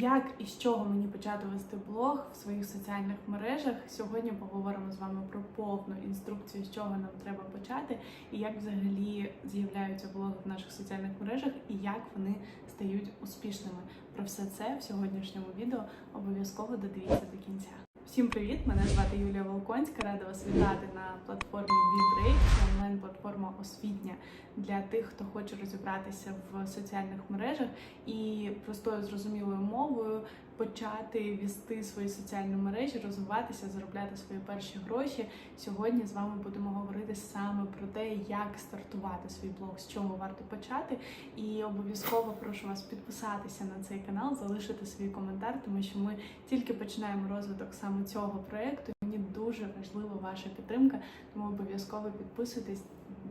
Як і з чого мені почати вести блог в своїх соціальних мережах? Сьогодні поговоримо з вами про повну інструкцію, з чого нам треба почати, і як взагалі з'являються блоги в наших соціальних мережах, і як вони стають успішними. Про все це в сьогоднішньому відео обов'язково додивіться до кінця. Всім привіт! Мене звати Юлія Волконська. Рада вас вітати на платформі BeBreak. Це онлайн-платформа освітня для тих, хто хоче розібратися в соціальних мережах і простою зрозумілою мовою почати вести свої соціальні мережі, розвиватися, заробляти свої перші гроші. Сьогодні з вами будемо говорити саме про те, як стартувати свій блог, з чого варто почати. І обов'язково прошу вас підписатися на цей канал, залишити свій коментар, тому що ми тільки починаємо розвиток саме цього проєкту. Мені дуже важлива ваша підтримка, тому обов'язково підписуйтесь,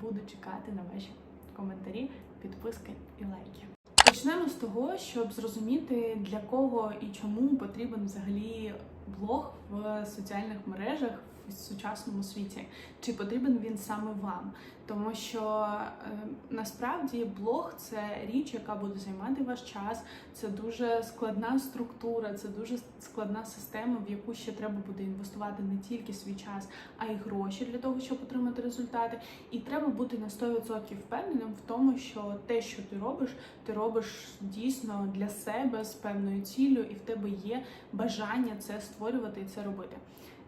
буду чекати на ваші коментарі, підписки і лайки. Почнемо з того, щоб зрозуміти для кого і чому потрібен взагалі блог в соціальних мережах в сучасному світі. Чи потрібен він саме вам? Тому що е, насправді блог це річ, яка буде займати ваш час. Це дуже складна структура, це дуже складна система, в яку ще треба буде інвестувати не тільки свій час, а й гроші для того, щоб отримати результати. І треба бути на 100% впевненим в тому, що те, що ти робиш, ти робиш дійсно для себе з певною ціллю, і в тебе є бажання це створювати і це робити.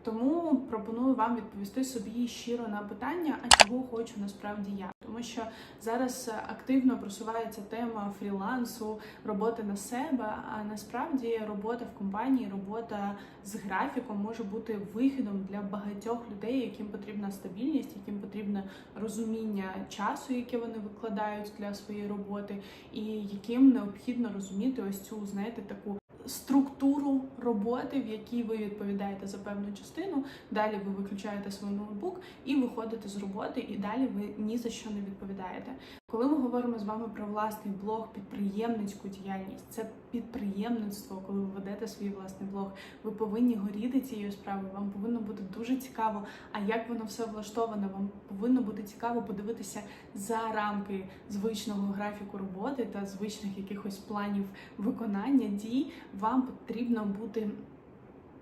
Тому пропоную вам відповісти собі щиро на питання, а чого хочу насправді я. Тому що зараз активно просувається тема фрілансу, роботи на себе. А насправді робота в компанії, робота з графіком може бути вихідом для багатьох людей, яким потрібна стабільність, яким потрібне розуміння часу, яке вони викладають для своєї роботи, і яким необхідно розуміти ось цю, знаєте, таку структуру роботи, в якій ви відповідаєте за певну частину. Далі ви виключаєте свій ноутбук і виходите з роботи, і далі ви ні за що не відповідаєте. Коли ми говоримо з вами про власний блог, підприємницьку діяльність, це підприємництво, коли ви ведете свій власний блог, ви повинні горіти цією справою. Вам повинно бути дуже цікаво. А як воно все влаштовано? Вам повинно бути цікаво подивитися за рамки звичного графіку роботи та звичних якихось планів виконання дій. Вам потрібно бути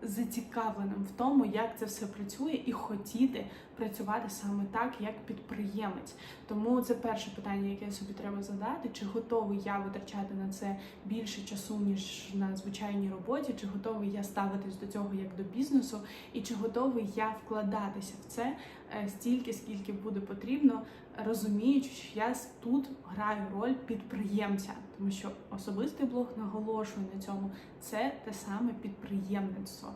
зацікавленим в тому, як це все працює, і хотіти працювати саме так, як підприємець. Тому це перше питання, яке собі треба задати: чи готовий я витрачати на це більше часу, ніж на звичайній роботі, чи готовий я ставитись до цього як до бізнесу, і чи готовий я вкладатися в це е, стільки, скільки буде потрібно, розуміючи, що я тут граю роль підприємця, тому що особистий блог наголошує на цьому. Це те саме підприємництво.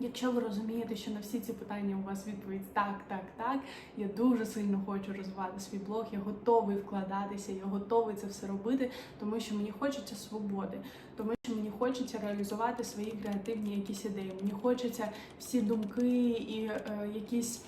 Якщо ви розумієте, що на всі ці питання у вас відповідь так, так, так, я дуже сильно хочу розвивати свій блог, я готовий вкладатися, я готовий це все робити, тому що мені хочеться свободи, тому що мені хочеться реалізувати свої креативні якісь ідеї. Мені хочеться всі думки і е, якісь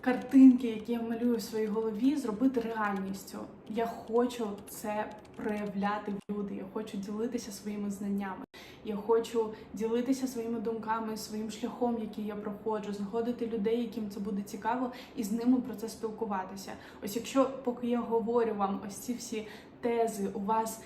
картинки, які я малюю в своїй голові, зробити реальністю. Я хочу це проявляти в люди. Я хочу ділитися своїми знаннями. Я хочу ділитися своїми думками, своїм шляхом, який я проходжу, знаходити людей, яким це буде цікаво, і з ними про це спілкуватися. Ось якщо поки я говорю вам ось ці всі тези, у вас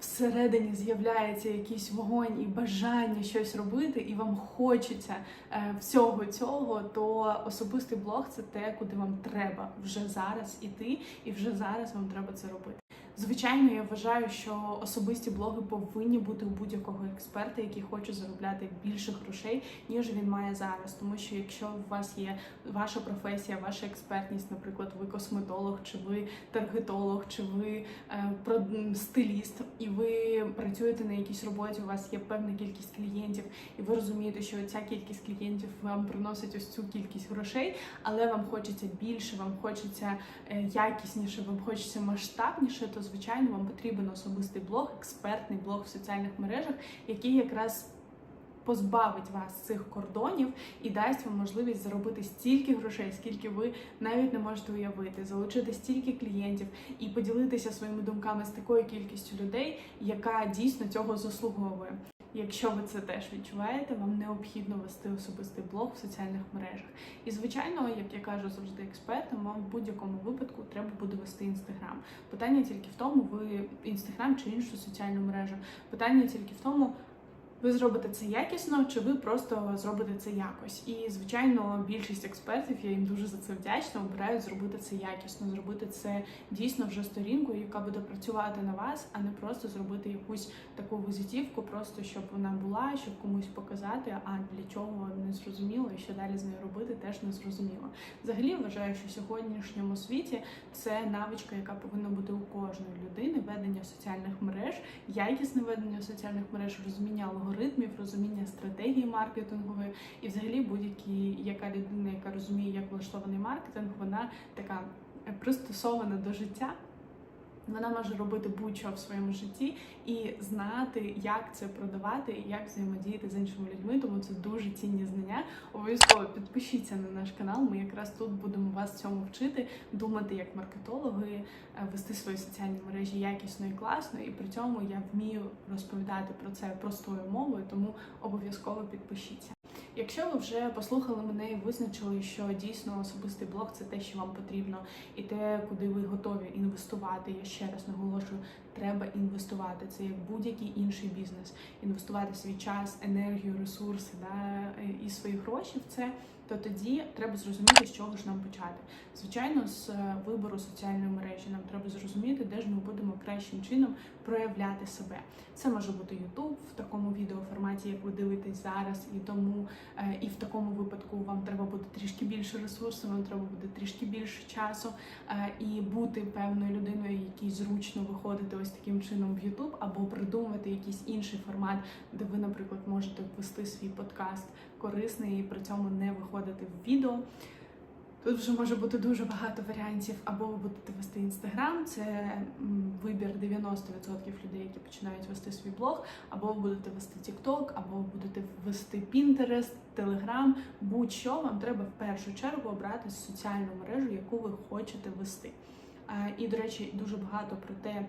всередині з'являється якийсь вогонь і бажання щось робити, і вам хочеться е, всього цього, то особистий блог це те, куди вам треба вже зараз іти, і вже зараз вам треба це робити. Звичайно, я вважаю, що особисті блоги повинні бути у будь-якого експерта, який хоче заробляти більше грошей, ніж він має зараз. Тому що якщо у вас є ваша професія, ваша експертність, наприклад, ви косметолог, чи ви таргетолог, чи ви е, стиліст, і ви працюєте на якійсь роботі, у вас є певна кількість клієнтів, і ви розумієте, що ця кількість клієнтів вам приносить ось цю кількість грошей, але вам хочеться більше, вам хочеться е, якісніше, вам хочеться масштабніше, то звичайно вам потрібен особистий блог, експертний блог в соціальних мережах, який якраз позбавить вас цих кордонів і дасть вам можливість заробити стільки грошей, скільки ви навіть не можете уявити, залучити стільки клієнтів і поділитися своїми думками з такою кількістю людей, яка дійсно цього заслуговує. Якщо ви це теж відчуваєте, вам необхідно вести особистий блог в соціальних мережах. І звичайно, як я кажу завжди експертам, вам в будь-якому випадку треба буде вести інстаграм. Питання тільки в тому, ви інстаграм чи іншу соціальну мережу. Питання тільки в тому, Ви зробите це якісно, чи ви просто зробите це якось? І звичайно, більшість експертів я їм дуже за це вдячна. Обирають зробити це якісно, зробити це дійсно вже сторінкою, яка буде працювати на вас, а не просто зробити якусь таку візитівку, просто щоб вона була, щоб комусь показати. А для чого не зрозуміло, і що далі з нею робити, теж не зрозуміло. Взагалі вважаю, що в сьогоднішньому світі це навичка, яка повинна бути у кожної людини ведення соціальних мереж, якісне ведення соціальних мереж, розуміння алгоритмів, розуміння стратегії маркетингової, і взагалі будь-які яка людина, яка розуміє, як влаштований маркетинг, вона така пристосована до життя. Вона може робити будь-що в своєму житті і знати, як це продавати, і як взаємодіяти з іншими людьми. Тому це дуже цінні знання. Обов'язково підпишіться на наш канал. Ми якраз тут будемо вас цьому вчити, думати як маркетологи, е, вести свої соціальні мережі якісно і класно. І при цьому я вмію розповідати про це простою мовою, тому обов'язково підпишіться. Якщо ви вже послухали мене і визначили, що дійсно особистий блог це те, що вам потрібно, і те, куди ви готові інвестувати. Я ще раз наголошую, треба інвестувати. Це як будь-який інший бізнес. Інвестувати свій час, енергію, ресурси да, і свої гроші в це. То тоді треба зрозуміти, з чого ж нам почати. Звичайно, з е, вибору соціальної мережі нам треба зрозуміти, де ж ми будемо кращим чином проявляти себе. Це може бути YouTube в такому відеоформаті, як ви дивитесь зараз, і тому е, і в такому випадку вам треба буде трішки більше ресурсів, вам треба буде трішки більше часу е, і бути певною людиною, якій зручно виходити ось таким чином в YouTube, або придумати якийсь інший формат, де ви, наприклад, можете ввести свій подкаст корисний і при цьому не виходити в відео. Тут вже може бути дуже багато варіантів, або ви будете вести інстаграм, це вибір 90% людей, які починають вести свій блог, або ви будете вести TikTok, або ви будете вести Pinterest, Telegram, будь-що вам треба в першу чергу обрати соціальну мережу, яку ви хочете вести. І, до речі, дуже багато про те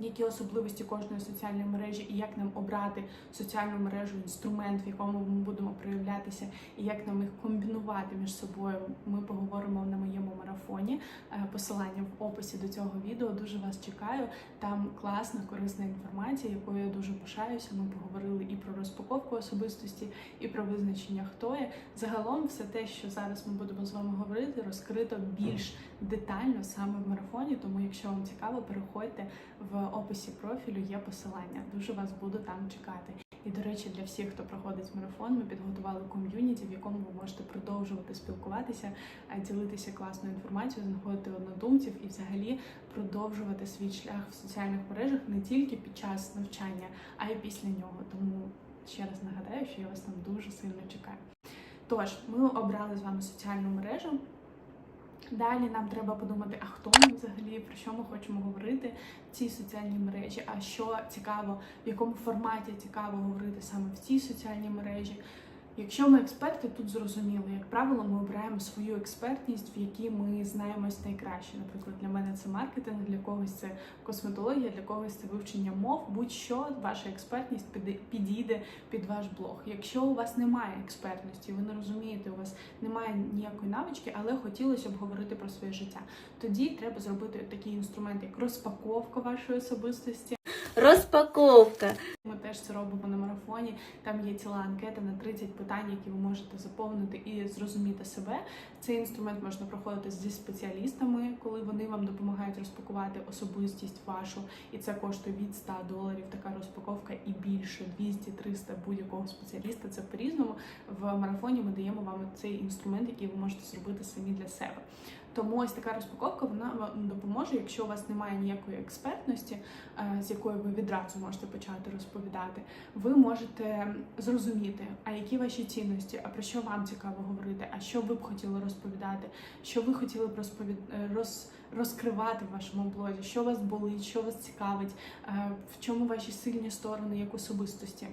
які особливості кожної соціальної мережі, і як нам обрати соціальну мережу, інструмент, в якому ми будемо проявлятися, і як нам їх комбінувати між собою. Ми поговоримо на моєму марафоні. Е, посилання в описі до цього відео. Дуже вас чекаю. Там класна, корисна інформація, якою я дуже пишаюся. Ми поговорили і про розпаковку особистості, і про визначення, хто є. Загалом, все те, що зараз ми будемо з вами говорити, розкрито більш детально саме в марафоні. Тому, якщо вам цікаво, переходьте в описі профілю є посилання. Дуже вас буду там чекати. І, до речі, для всіх, хто проходить марафон, ми підготували ком'юніті, в якому ви можете продовжувати спілкуватися, е, ділитися класною інформацією, знаходити однодумців і взагалі продовжувати свій шлях в соціальних мережах не тільки під час навчання, а й після нього. Тому ще раз нагадаю, що я вас там дуже сильно чекаю. Тож, ми обрали з вами соціальну мережу. Далі нам треба подумати, а хто ми взагалі, про що ми хочемо говорити в цій соціальній мережі, а що цікаво, в якому форматі цікаво говорити саме в цій соціальній мережі. Якщо ми експерти, тут зрозуміло, як правило, ми обираємо свою експертність, в якій ми знаємось найкраще. Наприклад, для мене це маркетинг, для когось це косметологія, для когось це вивчення мов. Будь-що ваша експертність підійде під ваш блог. Якщо у вас немає експертності, ви не розумієте, у вас немає ніякої навички, але хотілося б говорити про своє життя. Тоді треба зробити такий інструмент, як розпаковка вашої особистості. Розпаковка. Ми теж це робимо на марафоні. Там є ціла анкета на 30 питань, які ви можете заповнити і зрозуміти себе. Цей інструмент можна проходити зі спеціалістами, коли вони вам допомагають розпакувати особистість вашу, і це коштує від 100 доларів. Така розпаковка і більше 200-300 будь-якого спеціаліста. Це по різному в марафоні. Ми даємо вам цей інструмент, який ви можете зробити самі для себе. Тому ось така розпаковка вона вам допоможе, якщо у вас немає ніякої експертності, е, з якої ви відразу можете почати розповідати. Ви можете зрозуміти, а які ваші цінності, а про що вам цікаво говорити, а що ви б хотіли розповідати, що ви хотіли б розповід... Е, роз... розкривати в вашому блозі, що вас болить, що вас цікавить, е, в чому ваші сильні сторони як особистості.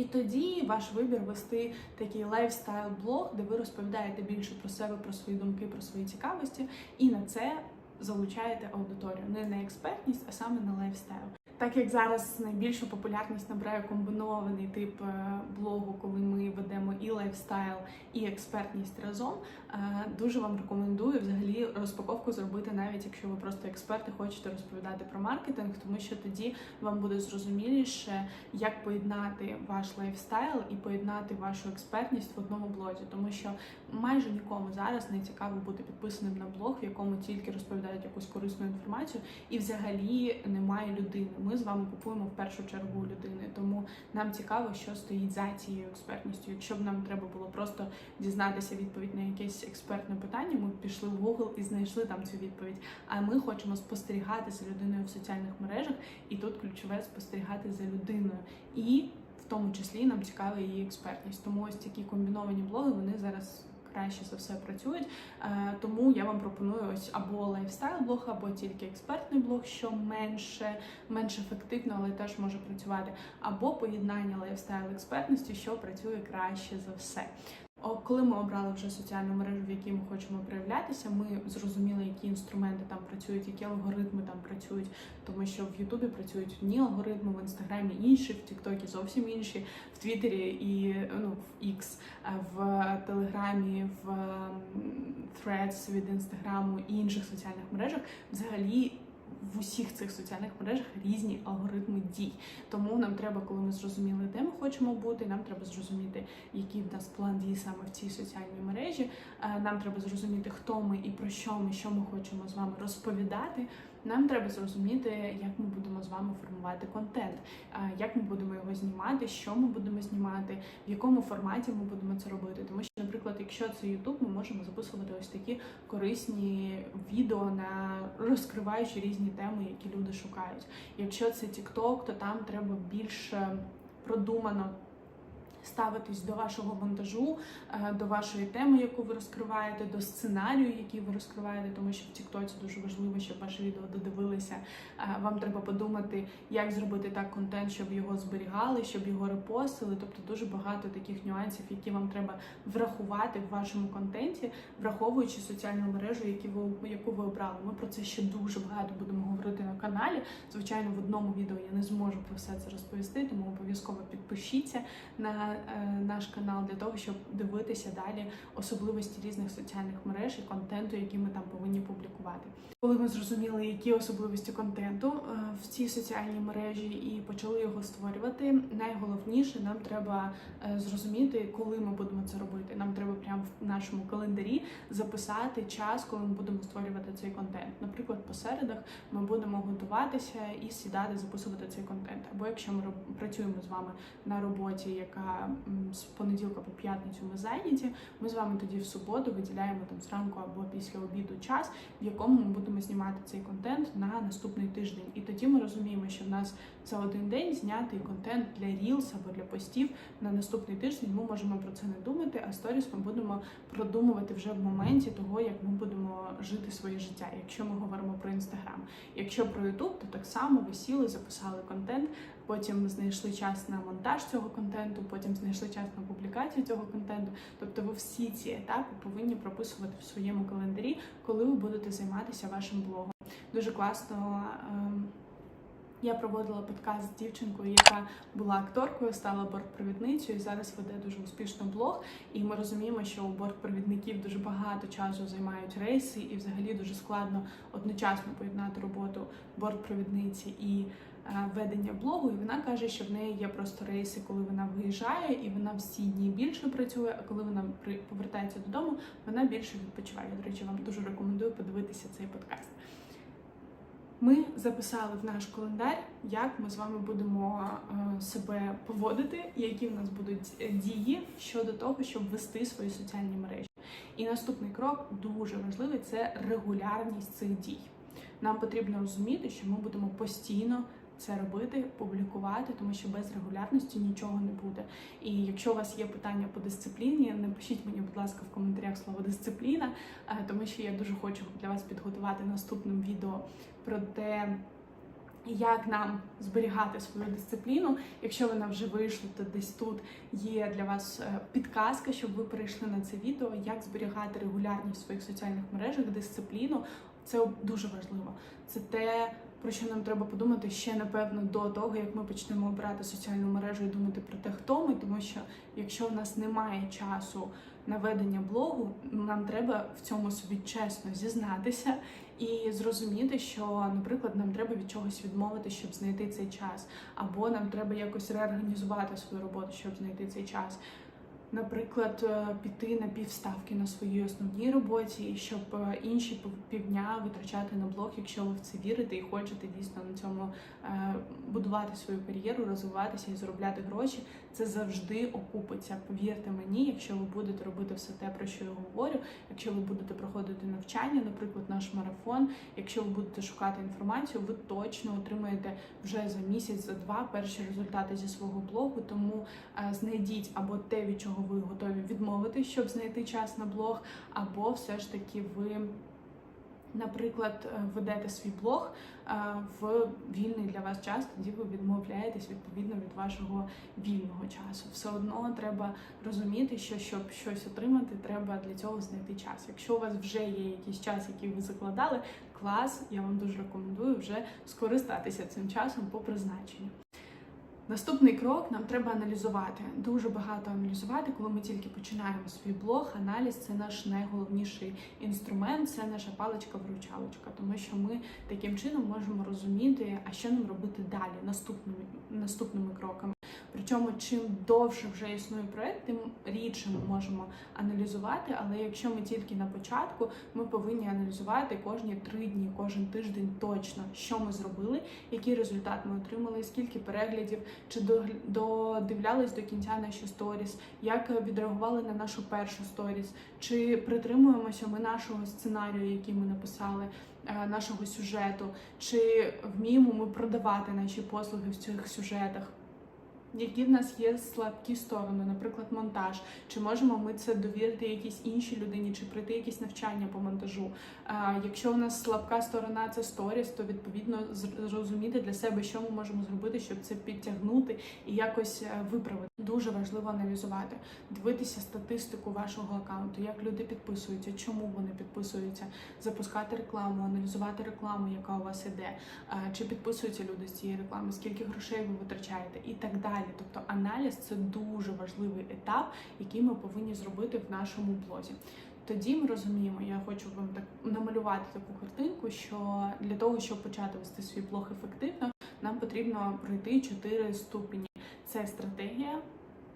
І тоді ваш вибір вести такий лайфстайл-блог, де ви розповідаєте більше про себе, про свої думки, про свої цікавості, і на це залучаєте аудиторію не на експертність, а саме на лайфстайл. Так як зараз найбільшу популярність набирає комбінований тип е, блогу, коли ми ведемо і лайфстайл, і експертність разом, е, дуже вам рекомендую взагалі розпаковку зробити, навіть якщо ви просто експерти хочете розповідати про маркетинг, тому що тоді вам буде зрозуміліше, як поєднати ваш лайфстайл і поєднати вашу експертність в одному блозі, тому що майже нікому зараз не цікаво бути підписаним на блог, в якому тільки розповідають якусь корисну інформацію, і взагалі немає людини. Ми з вами купуємо в першу чергу людини, тому нам цікаво, що стоїть за цією експертністю. Якщо б нам треба було просто дізнатися відповідь на якесь експертне питання, ми б пішли в Google і знайшли там цю відповідь. А ми хочемо спостерігати за людиною в соціальних мережах, і тут ключове спостерігати за людиною. І в тому числі нам цікава її експертність. Тому ось такі комбіновані блоги вони зараз. Краще за все працюють, Е, тому я вам пропоную ось або лайфстайл блог, або тільки експертний блог, що менше, менш ефективно, але теж може працювати, або поєднання лайфстайл експертності, що працює краще за все. Коли ми обрали вже соціальну мережу, в якій ми хочемо проявлятися, ми зрозуміли, які інструменти там працюють, які алгоритми там працюють, тому що в Ютубі працюють одні алгоритми, в інстаграмі інші, в Тіктокі зовсім інші, в Твіттері і ну в X, е, в Телеграмі, в Threads від інстаграму і інших соціальних мережах взагалі. В усіх цих соціальних мережах різні алгоритми дій. Тому нам треба, коли ми зрозуміли, де ми хочемо бути, нам треба зрозуміти, який в нас план дій саме в цій соціальній мережі. Е, Нам треба зрозуміти, хто ми і про що ми, що ми хочемо з вами розповідати. Нам треба зрозуміти, як ми будемо з вами формувати контент, як ми будемо його знімати, що ми будемо знімати, в якому форматі ми будемо це робити. Тому що, наприклад, якщо це YouTube, ми можемо записувати ось такі корисні відео на розкриваючи різні теми, які люди шукають. Якщо це TikTok, то там треба більш е, продумано ставитись до вашого монтажу, е, до вашої теми, яку ви розкриваєте, до сценарію, який ви розкриваєте, тому що в Тіктоці дуже важливо, щоб ваше відео додивилися. Е, Вам треба подумати, як зробити так контент, щоб його зберігали, щоб його репостили. Тобто дуже багато таких нюансів, які вам треба врахувати в вашому контенті, враховуючи соціальну мережу, яку ви обрали. Ми про це ще дуже багато будемо говорити на каналі. Звичайно, в одному відео я не зможу про все це розповісти, тому обов'язково підпишіться на е, наш канал для того, щоб дивитися далі особливості різних соціальних мереж і контенту, який ми там повинні публікувати. Коли ми зрозуміли, які особливості контенту е, в цій соціальній мережі і почали його створювати, найголовніше нам треба е, зрозуміти, коли ми будемо це робити. Нам треба прямо в нашому календарі записати час, коли ми будемо створювати цей контент. Наприклад, по середах ми будемо готуватися і сідати, записувати цей контент. Або якщо ми працюємо з вами на роботі, яка з понеділка по п'ятницю ми зайняті, ми з вами тоді в суботу виділяємо там зранку або після обіду час, в якому ми будемо знімати цей контент на наступний тиждень. І тоді ми розуміємо, що в нас за один день знятий контент для Reels або для постів на наступний тиждень. Ми можемо про це не думати, а сторіс ми будемо продумувати вже в моменті того, як ми будемо жити своє життя. Якщо ми говоримо про інстаграм, якщо про Ютуб, то так само ви сіли, записали контент. Потім знайшли час на монтаж цього контенту, потім знайшли час на публікацію цього контенту. Тобто ви всі ці етапи повинні прописувати в своєму календарі, коли ви будете займатися вашим блогом. Дуже класно. ем, Я проводила подкаст з дівчинкою, яка була акторкою, стала бортпровідницею і зараз веде дуже успішно блог. І ми розуміємо, що у бортпровідників дуже багато часу займають рейси, і взагалі дуже складно одночасно поєднати роботу бортпровідниці і ведення блогу. І вона каже, що в неї є просто рейси, коли вона виїжджає, і вона всі дні більше працює. А коли вона повертається додому, вона більше відпочиває. До речі, вам дуже рекомендую подивитися цей подкаст. Ми записали в наш календар, як ми з вами будемо е, себе поводити, які в нас будуть е, дії щодо того, щоб вести свої соціальні мережі. І наступний крок дуже важливий це регулярність цих дій. Нам потрібно розуміти, що ми будемо постійно це робити, публікувати, тому що без регулярності нічого не буде. І якщо у вас є питання по дисципліні, напишіть мені, будь ласка, в коментарях слово дисципліна, е, тому що я дуже хочу для вас підготувати наступним відео про те. Як нам зберігати свою дисципліну? Якщо вона вже вийшла, то десь тут є для вас е, підказка, щоб ви перейшли на це відео, як зберігати регулярність в своїх соціальних мережах, дисципліну. Це дуже важливо. Це те, про що нам треба подумати ще напевно до того, як ми почнемо обирати соціальну мережу і думати про те, хто ми, тому що якщо в нас немає часу на ведення блогу, нам треба в цьому собі чесно зізнатися і зрозуміти, що, наприклад, нам треба від чогось відмовити, щоб знайти цей час, або нам треба якось реорганізувати свою роботу, щоб знайти цей час. Наприклад, е, піти на півставки на своїй основній роботі, і щоб е, інші пів- півдня витрачати на блог, якщо ви в це вірите і хочете дійсно на цьому е, будувати свою кар'єру, розвиватися і заробляти гроші, це завжди окупиться. Повірте мені, якщо ви будете робити все те, про що я говорю, якщо ви будете проходити навчання, наприклад, наш марафон, якщо ви будете шукати інформацію, ви точно отримаєте вже за місяць, за два перші результати зі свого блогу. Тому е, знайдіть або те, від чого ви готові відмовити, щоб знайти час на блог, або все ж таки ви. Наприклад, е, ведете свій блог е, в вільний для вас час, тоді ви відмовляєтесь відповідно від вашого вільного часу. Все одно треба розуміти, що щоб щось отримати, треба для цього знайти час. Якщо у вас вже є якийсь час, який ви закладали, клас, я вам дуже рекомендую вже скористатися цим часом по призначенню. Наступний крок нам треба аналізувати. Дуже багато аналізувати, коли ми тільки починаємо свій блог. Аналіз це наш найголовніший інструмент, це наша паличка-вручалочка, тому що ми таким чином можемо розуміти, а що нам робити далі, наступними наступними кроками. Причому, чим довше вже існує проект, тим рідше ми можемо аналізувати. Але якщо ми тільки на початку, ми повинні аналізувати кожні три дні, кожен тиждень точно, що ми зробили, який результат ми отримали, скільки переглядів, чи додивлялись до кінця наші сторіс, як відреагували на нашу першу сторіс, чи притримуємося ми нашого сценарію, який ми написали, е, нашого сюжету, чи вміємо ми продавати наші послуги в цих сюжетах. Які в нас є слабкі сторони, наприклад, монтаж, чи можемо ми це довірити якійсь іншій людині, чи пройти якісь навчання по монтажу? А, якщо у нас слабка сторона це сторіс, то відповідно зр- зрозуміти для себе, що ми можемо зробити, щоб це підтягнути і якось е, виправити. Дуже важливо аналізувати, дивитися статистику вашого аккаунту, як люди підписуються, чому вони підписуються, запускати рекламу, аналізувати рекламу, яка у вас іде, чи підписуються люди з цієї реклами, скільки грошей ви витрачаєте, і так далі. Тобто аналіз це дуже важливий етап, який ми повинні зробити в нашому блозі. Тоді ми розуміємо, я хочу вам так намалювати таку картинку, що для того, щоб почати вести свій блог ефективно, нам потрібно пройти чотири ступені: це стратегія,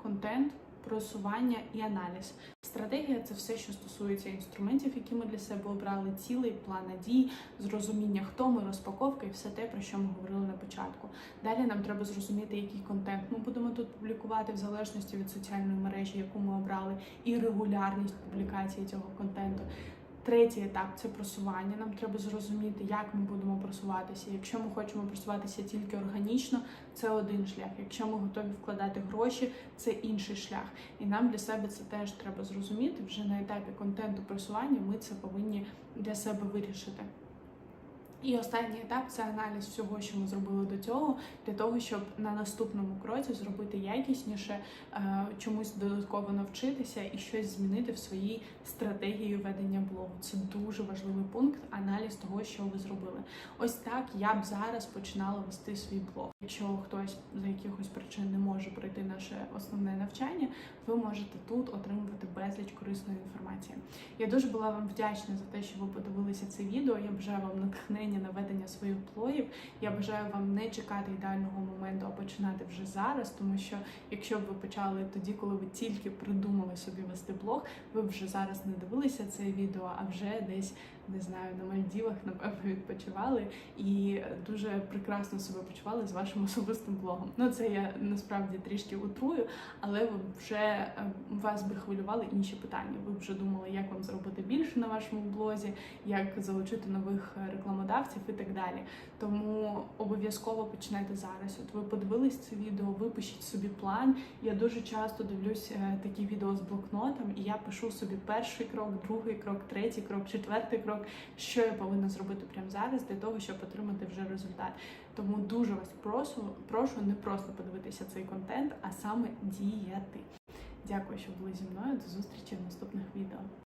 контент, просування і аналіз. Стратегія це все, що стосується інструментів, які ми для себе обрали, цілий план дій, зрозуміння, хто ми, розпаковка і все те, про що ми говорили на початку. Далі нам треба зрозуміти, який контент ми будемо тут публікувати в залежності від соціальної мережі, яку ми обрали, і регулярність публікації цього контенту. Третій етап це просування. Нам треба зрозуміти, як ми будемо просуватися. Якщо ми хочемо просуватися тільки органічно, це один шлях. Якщо ми готові вкладати гроші, це інший шлях. І нам для себе це теж треба зрозуміти. Вже на етапі контенту просування ми це повинні для себе вирішити. І останній етап це аналіз всього, що ми зробили до цього, для того, щоб на наступному кроці зробити якісніше, е, чомусь додатково навчитися і щось змінити в своїй стратегії ведення блогу. Це дуже важливий пункт, аналіз того, що ви зробили. Ось так я б зараз починала вести свій блог. Якщо хтось за якихось причин не може пройти наше основне навчання, ви можете тут отримувати безліч корисної інформації. Я дуже була вам вдячна за те, що ви подивилися це відео. Я бажаю вам натхнення на ведення своїх плоїв. Я бажаю вам не чекати ідеального моменту, а починати вже зараз, тому що якщо б ви почали тоді, коли ви тільки придумали собі вести блог, ви б вже зараз не дивилися це відео, а вже десь не знаю на Мальдівах, напевно, відпочивали і дуже прекрасно себе почували з вашим особистим блогом. Ну це я насправді трішки утрую, але ви вже е, вас би хвилювали інші питання. Ви вже думали, як вам зробити більше на вашому блозі, як залучити нових е, рекламодавців і так далі. Тому обов'язково починайте зараз. От ви подивились це відео, випишіть собі план. Я дуже часто дивлюсь е, такі відео з блокнотом, і я пишу собі перший крок, другий крок, третій крок, четвертий крок, що я повинна зробити прямо зараз для того, щоб отримати вже результат. Тому дуже вас прошу, прошу не просто подивитися цей контент, а саме діяти. Дякую, що були зі мною. До зустрічі в наступних відео.